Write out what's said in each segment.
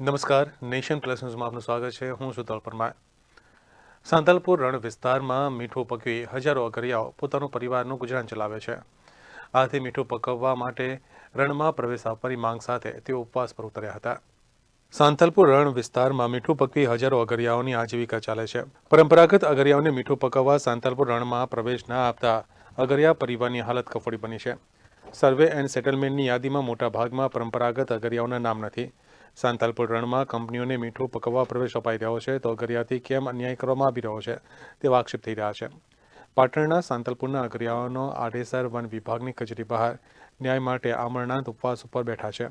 નમસ્કાર, nation plus ન્યૂઝમાં આપનું સ્વાગત છે. હું સુતલ તલ પરમાર સાંતલપુર રણ વિસ્તારમાં મીઠું પકવી હજારો અગરિયાઓ પોતાનું પરિવારનું ગુજરાન ચલાવે છે. આથી મીઠું પકવવા માટે રણમાં પ્રવેશ આપવાની માંગ સાથે તેઓ ઉપવાસ પર ઉતર્યા હતા. સાંતલપુર રણ વિસ્તારમાં મીઠું પકવી હજારો અગરિયાઓની આજીવિકા ચાલે છે. પરંપરાગત અગરિયાઓને મીઠું પકવવા સાંતલપુર રણમાં પ્રવેશ ના આપતા અગરિયા પરિવારની હાલત કફોડી બની છે. સર્વે એન્ડ સેટલમેન્ટની યાદીમાં મોટા ભાગમાં પરંપરાગત અગરિયાઓના નામ નથી. સાંતલપુર રણમાં કંપનીઓને મીઠું પકવવા પ્રવેશ અપાઈ રહ્યો છે તો અગરિયાથી કેમ અન્યાય કરવામાં આવી રહ્યો છે તેવા આક્ષેપ થઈ રહ્યા છે. પાટણના સાંતલપુરના અગરિયાઓનો આડેસર વન વિભાગની કચેરી બહાર ન્યાય માટે આમરણાંત ઉપવાસ ઉપર બેઠા છે.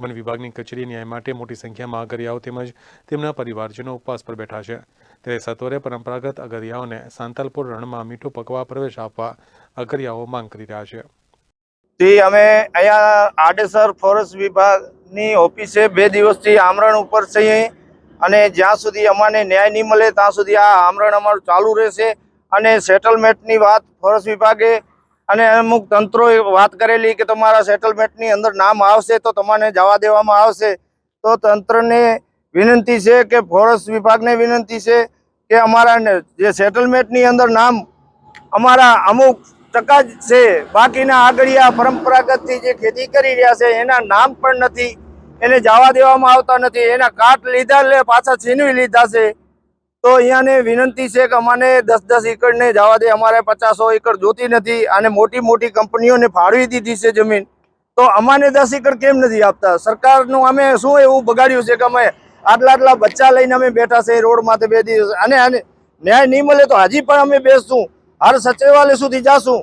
વન વિભાગની કચેરી ન્યાય માટે મોટી સંખ્યામાં અગરિયાઓ તેમજ તેમના પરિવારજનો ઉપવાસ પર બેઠા છે. ત્યારે સત્વરે પરંપરાગત અગરિયાઓને સાંતલપુર રણમાં મીઠું પકવા પ્રવેશ આપવા અગરિયાઓ માંગ કરી રહ્યા છે. તે અમે અહીંયા આડેસર ફોરેસ્ટ વિભાગની ઓફિસે બે દિવસથી આમરણ ઉપર છીએ અને જ્યાં સુધી અમને ન્યાય નહીં મળે, ત્યાં સુધી આ આમરણ અમારું ચાલુ રહેશે. અને સેટલમેન્ટની વાત ફોરેસ્ટ વિભાગે અને અમુક તંત્રોએ વાત કરેલી કે તમારા સેટલમેન્ટની અંદર નામ આવશે તો તમને જવા દેવામાં આવશે. તો તંત્રને વિનંતી છે કે ફોરેસ્ટ વિભાગને વિનંતી છે કે અમારા જે સેટલમેન્ટની અંદર નામ અમારા અમુક ટકા જ છે. બાકીના આગળિયા પરંપરાગતથી જે ખેતી કરી રહ્યા છે, એના નામ પણ નથી. એને જવા દેવામાં આવતા નથી. એના કાટ લીધા લે, પાછા છીનવી લીધા છે. તો અહીંયાને વિનંતી છે કે અમને દસ દસ એકરને જવા દે. અમારે પચાસો એકર જોતી નથી અને મોટી મોટી કંપનીઓને ફાળવી દીધી છે જમીન. તો અમાને દસ એકર કેમ નથી આપતા? સરકારનું અમે શું એવું બગાડ્યું છે કે અમે આટલા આટલા બચ્ચા લઈને અમે બેઠા છે રોડ માથે બે દિવસ. અને ન્યાય નહીં મળે તો હજી પણ અમે બેસશું. હર સચિવાલય સુધી જાશું.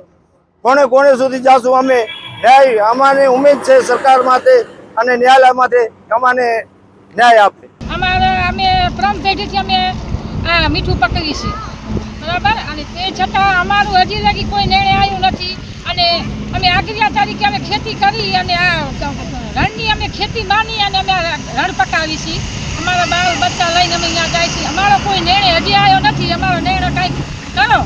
કોણે કોણે સુધી જાશું અમે? ન્યાય અમારી ઉમેદ છે સરકાર માટે. અને ન્યાયાલયમાંથી અમાને ન્યાય આપે. અમારે, અમે પ્રમ પેઢીથી અમે આ મીઠું પકડી છે. બરાબર? અને તે છતાં અમારું હજી લગી કોઈ નિર્ણય આવ્યું નથી. અને અમે આગરિયા તરીકે અમે ખેતી કરી અને આ રણની અમે ખેતી માની અને અમે રણ પકાવી છીએ અમારા બાળ બચ્ચા લઈને અમે અહીંયા જાય છીએ અમારો કોઈ નિર્ણય હજી આવ્યો નથી. અમારો નિર્ણય કાંઈક કરો?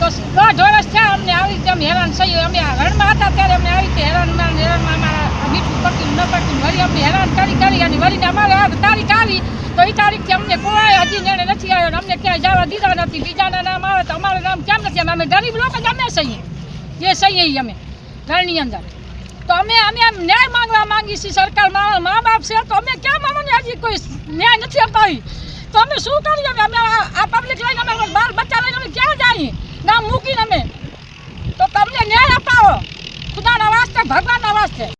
તો દોઢ વર્ષ થયા અમને આવી રીતે અમે હેરાન થઈએ. અમે આ રણમાં હતા ત્યારે અમને આવી રીતે હેરાનમાં હેરાનમાં અમારા મીઠું પડતું ન પડતું. વળી અમને હેરાન કરી કરી અને વળીને અમારે આ તારીખ આવી તો એ તારીખથી અમને કોઈ હજી નિર્ણય નથી આવ્યો અમને ક્યાંય જવા દીધા નથી. બીજાના નામ આવે તો અમારું નામ કેમ નથી? અમે ગરીબ લોકો જ અમે સહીએ જે સહીએ અમે, ઘરની અંદર. તો અમે અમે આમ ન્યાય માંગવા માંગી છીએ. સરકાર મા બાપ છે, તો અમે કેમ અમને હજી કોઈ ન્યાય નથી અપાવી તો અમે શું કરીએ અમે? આ પબ્લિક લઈને અમે બાર બચ્ચા લઈને અમે ક્યાં જઈએ નામ મૂકીને અમે. તો તમને ન્યાય અપાવો. ખુદાના વાસ્તે, ભગવાનના વાસ્તે.